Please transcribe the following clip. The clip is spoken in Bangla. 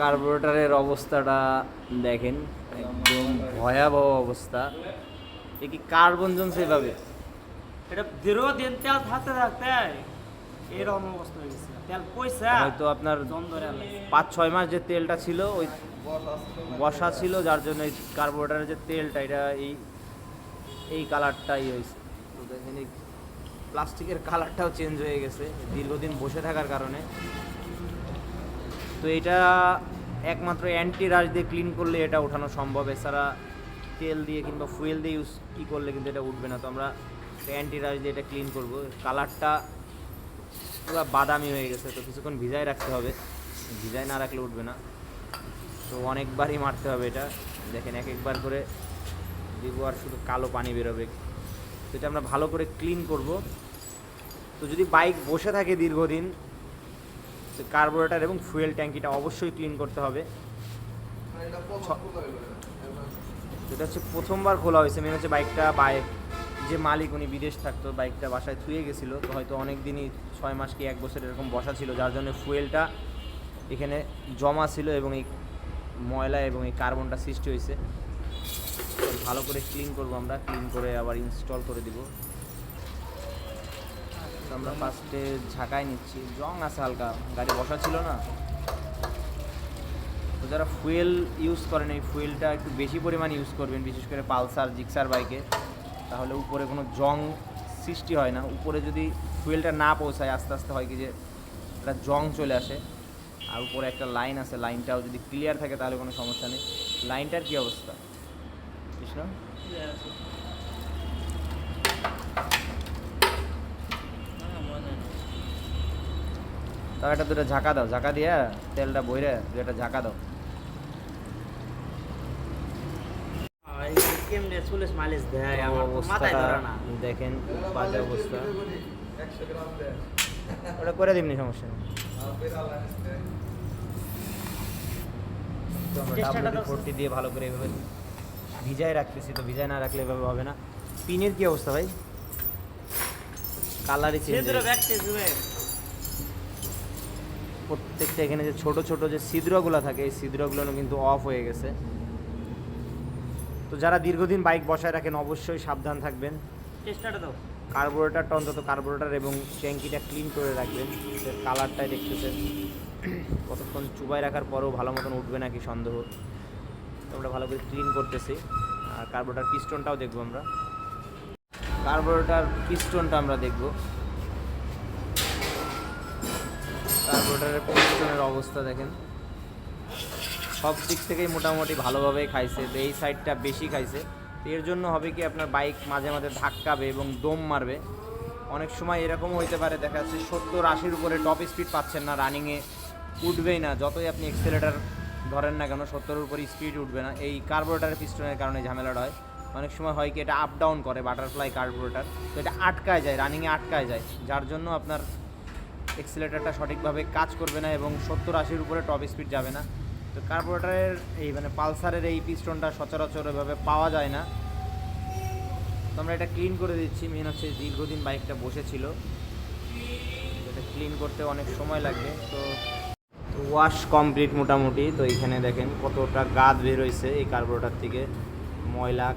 কার্বোরেটরের অবস্থাটা দেখেন একদম ভয়াবহ অবস্থা। কি কার্বন জমছে এভাবে? এটা দীর্ঘদিন তেল থাকতে থাকতে এরকম অবস্থা হয়ে গেছে। তেল পয়সা হয়তো আপনার। পাঁচ ছয় মাস যে তেলটা ছিল ওই বসা ছিল যার জন্য এই কার্বোরেটরের যে তেলটা এটা এই এই কালারটাই হয়েছে। তো দেখেন এই প্লাস্টিকের কালারটাও চেঞ্জ হয়ে গেছে দীর্ঘদিন বসে থাকার কারণে। তো এটা একমাত্র অ্যান্টি রাশ দিয়ে ক্লিন করলে এটা ওঠানো সম্ভব। এছাড়া তেল দিয়ে কিংবা ফুয়েল দিয়ে ইউজ কী করলে কিন্তু এটা উঠবে না। তো আমরা অ্যান্টি রাশ দিয়ে এটা ক্লিন করব। কালারটা পুরো বাদামি হয়ে গেছে, তো কিছুক্ষণ ভিজায় রাখতে হবে। ভিজায় না রাখলে উঠবে না। তো অনেকবারই মারতে হবে এটা। দেখেন এক একবার করে দিব আর শুধু কালো পানি বেরোবে। তো এটা আমরা ভালো করে ক্লিন করব। তো যদি বাইক বসে থাকে দীর্ঘদিন কার্বোরেটর এবং ফুয়েল ট্যাঙ্কিটা অবশ্যই ক্লিন করতে হবে। এটা হচ্ছে প্রথমবার খোলা হয়েছে মেন হচ্ছে বাইকটা বাইক যে মালিক উনি বিদেশ থাকতো বাইকটা বাসায় থুয়ে গেছিল তো হয়তো অনেক দিনই ছয় মাস কি এক বছর এরকম বসা ছিল যার জন্য ফুয়েলটা এখানে জমা ছিল এবং এই ময়লা এবং এই কার্বনটা সৃষ্টি হয়েছে। ভালো করে ক্লিন করব আমরা ক্লিন করে আবার ইনস্টল করে দিব। তো আমরা ফার্স্টে ঝাঁকায় নিচ্ছি। জং আছে হালকা, গাড়ি বসা ছিল না। তো যারা ফুয়েল ইউজ করেন, এই ফুয়েলটা একটু বেশি পরিমাণ ইউজ করবেন, বিশেষ করে পালসার, জিক্সার বাইকে তাহলে উপরে কোনো জং সৃষ্টি হয় না। উপরে যদি ফুয়েলটা না পৌঁছায়, আস্তে আস্তে হয় কি যে একটা জং চলে আসে। আর উপরে একটা লাইন আছে লাইনটাও যদি ক্লিয়ার থাকে, তাহলে কোনো সমস্যা নেই। লাইনটার কী অবস্থা? কৃষ্ণ? তাও একটা দুটো ঝাঁকা দাও ঝাঁকা দিয়ে তেলটা বইরে দুটা ঝাঁকা দাও। দেখেন বাজে অবস্থা। ওটা করে দিবনি সমস্যা নেই। তো আমরা চেষ্টাটা তো- WD-40 দিয়ে ভালো করে এভাবে ভিজায় রাখতেছি তো ভিজায় না রাখলে এভাবে হবে না। পিনের কি অবস্থা ভাই? কালারই চেঞ্জ প্রত্যেকটা এখানে যে ছোট ছোট যে ছিদ্রগুলো থাকে এই ছিদ্রগুলো কিন্তু অফ হয়ে গেছে। তো যারা দীর্ঘদিন বাইক বসায় রাখেন অবশ্যই সাবধান থাকবেন। চেষ্টাটা দাও। কার্বোরেটারটা অন্তত কার্বোরেটার এবং ট্যাঙ্কিটা ক্লিন করে রাখবেন। কালারটাই দেখতেছেন। কতক্ষণ চুবাই রাখার পরেও ভালো মতন উঠবে নাকি সন্দেহ। তো আমরা ভালো করে ক্লিন করতেছি। আর কার্বোরেটার পিস্টনটাও দেখব আমরা। কার্বোরেটার পিস্টনটা আমরা দেখব। কার্বোরেটারের পিস্টনের অবস্থা দেখেন। সব দিক থেকেই মোটামুটি ভালোভাবেই খাইছে, তো এই সাইডটা বেশি খাইছে। তো এর জন্য হবে কি আপনার বাইক মাঝে মাঝে ধাক্কাবে এবং দম মারবে। অনেক সময় এরকমও হইতে পারে, দেখা যাচ্ছে সত্তর আশির উপরে টপ স্পিড পাচ্ছেন না রানিংয়ে উঠবেই না। যতই আপনি এক্সেলেটার ধরেন না কেন, সত্তরের উপরে স্পিড উঠবে না। এই কার্বোরেটার পিস্টনের কারণে ঝামেলাটা হয়। অনেক সময় হয় কি, এটা আপ ডাউন করে বাটারফ্লাই কার্বোরেটার তো এটা আটকায় যায় রানিংয়ে আটকায় যায়। যার জন্য আপনার এক্সিলেটারটা সঠিকভাবে কাজ করবে না এবং সত্তর আশির উপরে টপ স্পিড যাবে না। তো কার্বোরেটারের এই মানে পালসারের এই পিস্টনটা সচরাচর এভাবে পাওয়া যায় না। তো আমরা এটা ক্লিন করে দিচ্ছি। মেন হচ্ছে দীর্ঘদিন বাইকটা বসেছিল। এটা ক্লিন করতে অনেক সময় লাগবে। তো ওয়াশ কমপ্লিট মোটামুটি। তো এইখানে দেখেন কতটা গাদ বের হয়েছে এই কার্বোরেটার থেকে। ময়লা